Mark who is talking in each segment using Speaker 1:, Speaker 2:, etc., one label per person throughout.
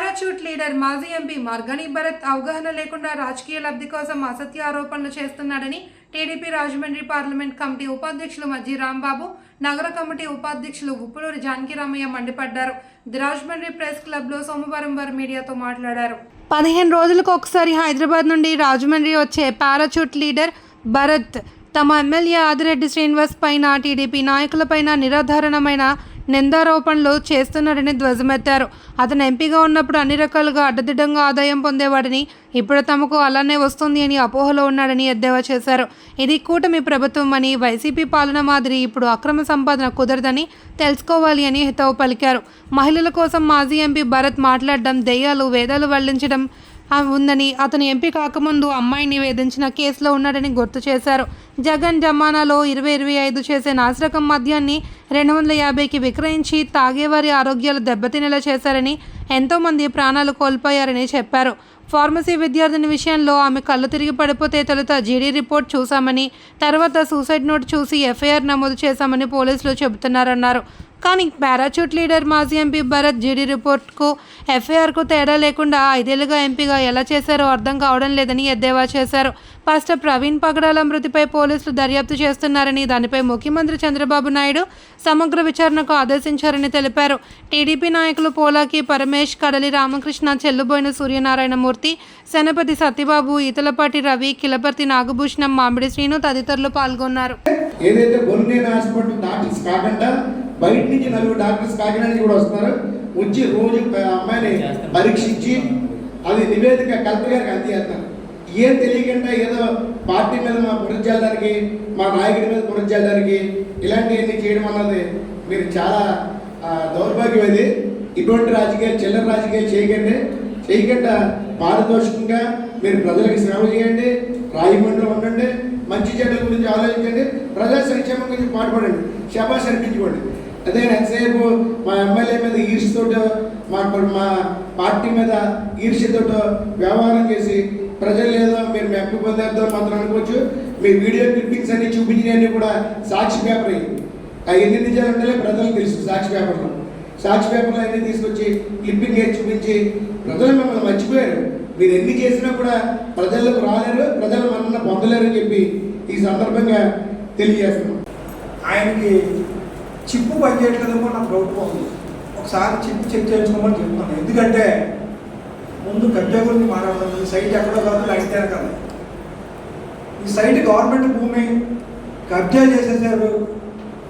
Speaker 1: Parachute leader మాజీ MP Margani Bharat అవగాహన లేకుండా రాజకీయ లబ్ధి కోసం అసత్య ఆరోపణలు చేస్తున్నాడని టీడీపీ రాజమండ్రి పార్లమెంట్ కమిటీ ఉపాధ్యక్షులు మజ్జి రాంబాబు నగర కమిటీ ఉపాధ్యక్షులు ఉప్పులూరి జానకిరామయ్య మండిపడ్డారు. ది రాజమండ్రి ప్రెస్ క్లబ్లో సోమవారం వారు మీడియాతో మాట్లాడారు. పదిహేను రోజులకు ఒకసారి హైదరాబాద్ నుండి రాజమండ్రి వచ్చే పారాచూట్ లీడర్ భరత్ తమ ఎమ్మెల్యే ఆదిరెడ్డి శ్రీనివాస్ పైన టీడీపీ నాయకులపైన నిరాధారణమైన నిందారోపణలు చేస్తున్నాడని ధ్వజమెత్తారు. అతను ఎంపీగా ఉన్నప్పుడు అన్ని రకాలుగా అడ్డదిడ్డంగా ఆదాయం పొందేవాడని ఇప్పుడు తమకు అలానే వస్తుంది అని అపోహలో ఉన్నాడని ఎద్దేవా చేశారు. ఇది కూటమి ప్రభుత్వం అని వైసీపీ పాలన మాదిరి ఇప్పుడు అక్రమ సంపాదన కుదరదని తెలుసుకోవాలి అని హితవు పలికారు. మహిళల కోసం మాజీ ఎంపీ భరత్ మాట్లాడడం దెయ్యాలు వేదాలు వెల్లించడం ఉందని అతను ఎంపీ కాకముందు అమ్మాయిని వేధించిన కేసులో ఉన్నాడని గుర్తు చేశారు. జగన్ జమానాలో ఇరవై ఇరవై ఐదు చేసే నాసిరకం మద్యాన్ని రెండు వందల యాభైకి విక్రయించి తాగేవారి ఆరోగ్యాలు దెబ్బతినేలా చేశారని ఎంతోమంది ప్రాణాలు కోల్పోయారని చెప్పారు. ఫార్మసీ విద్యార్థిని విషయంలో ఆమె కళ్ళు తిరిగి పడిపోతే తొలుత జీడీ రిపోర్ట్ చూశామని తర్వాత సూసైడ్ నోట్ చూసి ఎఫ్ఐఆర్ నమోదు చేశామని పోలీసులు చెబుతున్నారన్నారు. కానీ పారాచూట్ లీడర్ మాజీ ఎంపీ భరత్ జీడీ రిపోర్ట్కు ఎఫ్ఐఆర్కు తేడా లేకుండా ఐదేళ్ళుగా ఎంపీగా ఎలా చేశారో అర్థం కావడం లేదని ఎద్దేవా చేశారు. పాస్టర్ ప్రవీణ్ పగడాల మృతిపై పోలీసులు దర్యాప్తు చేస్తున్నారని దానిపై ముఖ్యమంత్రి చంద్రబాబు నాయుడు సమగ్ర విచారణకు ఆదేశించారని తెలిపారు. టీడీపీ నాయకులు పోలాకి పరమేష్ కడలి రామకృష్ణ చెల్లుబోయిన సూర్యనారాయణమూర్తి సెనపతి సత్యబాబు ఇతలపాటి రవి కిలపర్తి నాగభూషణం మామిడి శ్రీను తదితరులు పాల్గొన్నారు.
Speaker 2: ఏదైతే బొల్లేని హాస్పిటల్ డాక్టర్స్ కాకుండా బయట నుంచి నలుగురు డాక్టర్స్ కాకినాడ నుంచి కూడా వస్తున్నారు. వచ్చి రోజు అమ్మాయిని పరీక్షించి అది నివేదిక కలెక్టర్ గారికి అందజేస్తారు ఏం తెలియకుండా ఏదో పార్టీ మీద మా బురద మా నాయకుడి మీద బురద ఇలాంటివన్నీ చేయడం అన్నది మీరు చాలా దౌర్భాగ్యం అది ఇటువంటి రాజకీయాలు చిల్లర రాజకీయాలు చేయకండి. చేయకుండా పారదర్శకంగా మీరు ప్రజలకు సేవ చేయండి రాయమండ్రిలో ఉండండి మంచి చెడ్డ గురించి ఆలోచించండి ప్రజా సంక్షేమం గురించి పాటుపడండి శబాష్ అనిపించుకోండి. అదే ఎంతసేపు మా ఎమ్మెల్యే మీద ఈర్ష్యతోటో మా మా పార్టీ మీద ఈర్ష్యతోటో వ్యవహారం చేసి ప్రజలు ఏదో మీరు మెప్పి పొందేద్దాం మాత్రం అనుకోవచ్చు. మీ వీడియో క్లిప్పింగ్స్ అన్ని చూపించినవన్నీ కూడా సాక్షి పేపర్ ఆ ఎన్ని నిజాలు ఉండాలి ప్రజలకు తెలుసు సాక్షి పేపర్లో. సాక్షి పేపర్లో అన్ని తీసుకొచ్చి క్లిప్పింగ్ వేసి చూపించి ప్రజలు మిమ్మల్ని మర్చిపోయారు. మీరు ఎన్ని చేసినా కూడా ప్రజలకు రాలేరు ప్రజలు మనల్ని పొందలేరు అని చెప్పి ఈ సందర్భంగా తెలియజేస్తున్నాం.
Speaker 3: ఆయనకి చిప్పు పనిచేయట్లేదేమో నాకు డౌట్ ఉంది ఒకసారి చిప్పు చెక్ చేయించుకోమని చెప్తున్నాను. ఎందుకంటే ముందు కబ్జా గురించి మాట్లాడదాం. ఈ సైట్ ఎక్కడో కాదు అయితే కాదు. ఈ సైట్ గవర్నమెంట్ భూమి కబ్జా చేసేసారు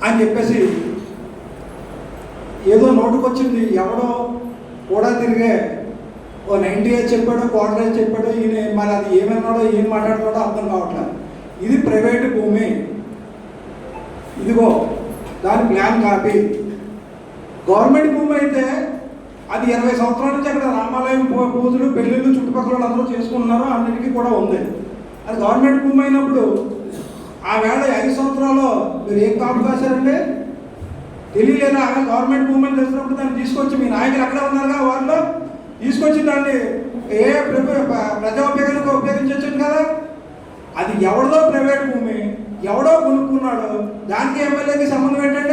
Speaker 3: అని చెప్పేసి ఏదో నోటుకొచ్చింది. ఎవడో కూడా తిరిగే ఓ నైంటీ ఏజ్ చెప్పాడో క్వార్టర్ ఏజ్ చెప్పాడో ఈయన మరి అది ఏమన్నాడో ఏం మాట్లాడుతున్నాడో అర్థం కావట్లేదు. ఇది ప్రైవేట్ భూమి. ఇదిగో దాని ప్లాన్ కాపీ. గవర్నమెంట్ భూమి అయితే అది ఇరవై సంవత్సరాల నుంచి అక్కడ రామాలయం పూ- పూజలు పెళ్ళిళ్ళు చుట్టుపక్కల అందరూ చేసుకుంటున్నారు అన్నిటికీ కూడా ఉంది. అది గవర్నమెంట్ భూమి అయినప్పుడు ఆ వేళ ఐదు సంవత్సరాలు మీరు ఏం కాపు కాశారంటే తెలియలేదా? ఆమె గవర్నమెంట్ భూమి అని తెలిసినప్పుడు దాన్ని తీసుకొచ్చి మీ నాయకులు అక్కడే ఉన్నారుగా వాళ్ళు తీసుకొచ్చి దాన్ని ఏ ప్రజా ఉపయోగానికి ఉపయోగించవచ్చు కదా? అది ఎవరిదో ప్రైవేట్ భూమి ఎవడో కొనుక్కున్నాడు దానికి ఎమ్మెల్యేకి సంబంధం ఏంటంటే